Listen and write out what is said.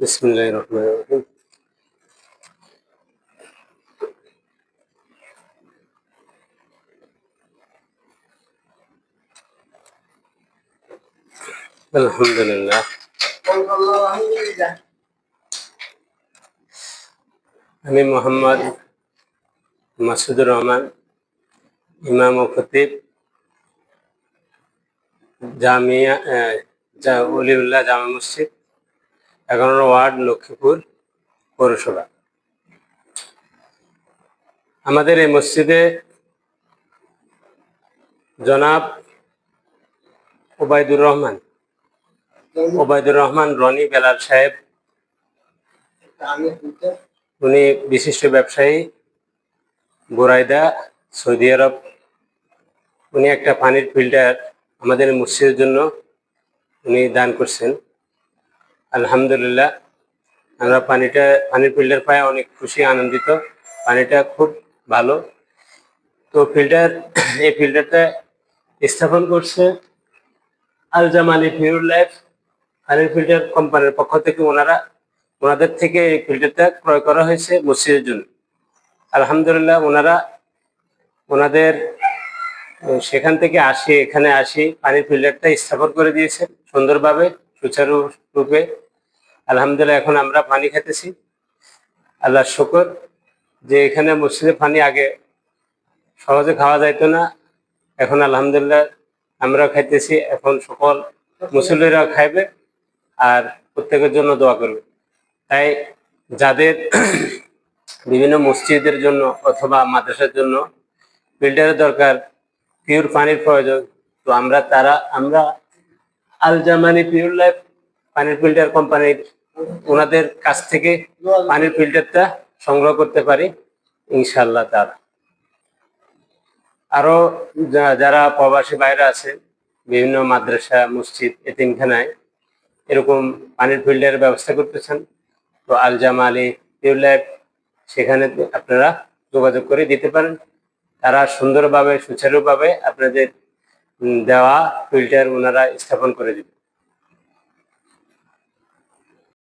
বিসমিল্লাহির রহমানির রহিম। আলহামদুলিল্লাহ। আমি মোহাম্মদ মাসুদুর রহমান, ইমাম ও খতিব, জামিয়া অলিউল্লাহ জামা মসজিদ। এগারো ওয়ার্ড লক্ষ্মীপুর পৌরসভা। আমাদের এই মসজিদে জনাব ওবায়দুর রহমান ওবায়দুর রহমান রনি বেলাল সাহেব, উনি বিশিষ্ট ব্যবসায়ী, বোরাইদা, সৌদি আরব। উনি একটা পানির ফিল্টার আমাদের মসজিদের জন্য উনি দান করছেন। আলহামদুলিল্লাহ, আমরা পানিটা, পানির ফিল্টার পাই অনেক খুশি, আনন্দিত। পানিটা খুব ভালো। তো ফিল্টার এই ফিল্টারটা স্থাপন করছে আল আলী ফিউর লাইফ। পানির ফিল্টার কোম্পানির পক্ষ থেকে ওনারা, ওনাদের থেকে এই ফিল্টারটা ক্রয় করা হয়েছে মসজিদের জন্য। আলহামদুলিল্লাহ, ওনারা, ওনাদের, সেখান থেকে আসি, এখানে আসি, পানির ফিল্টারটা স্থাপন করে দিয়েছেন সুন্দরভাবে, সুচারু রূপে। আলহামদুলিল্লাহ, এখন আমরা পানি খেতেছি আল্লাহ শুকর যে এখানে মসজিদে পানি আগে সহজে খাওয়া যাইতো না, এখন আলহামদুলিল্লাহ আমরা খাইতেছি, এখন সকল মুসল্লিরা খাইবে আর প্রত্যেকের জন্য দোয়া করবে। তাই যাদের বিভিন্ন মসজিদের জন্য অথবা মাদ্রাসার জন্য ফিল্টারের দরকার, পিওর পানির প্রয়োজন, তো আমরা তারা, আমরা আল জামানি পিওর লাইফ পানির ফিল্টার কোম্পানির ওনাদের কাছ থেকে পানির ফিল্টারটা সংগ্রহ করতে পারি ইনশাল্লাহ তারা আরও যারা প্রবাসী বাইরে আছে, বিভিন্ন মাদ্রাসা, মসজিদ, এতিমখানায় এরকম পানির ফিল্টারের ব্যবস্থা করতেছেন তো আলী পিওর লাইফ সেখানে আপনারা যোগাযোগ করে দিতে পারেন। তারা সুন্দরভাবে, সুচারুভাবে আপনাদের দেওয়া ফিল্টার ওনারা স্থাপন করে দিবে।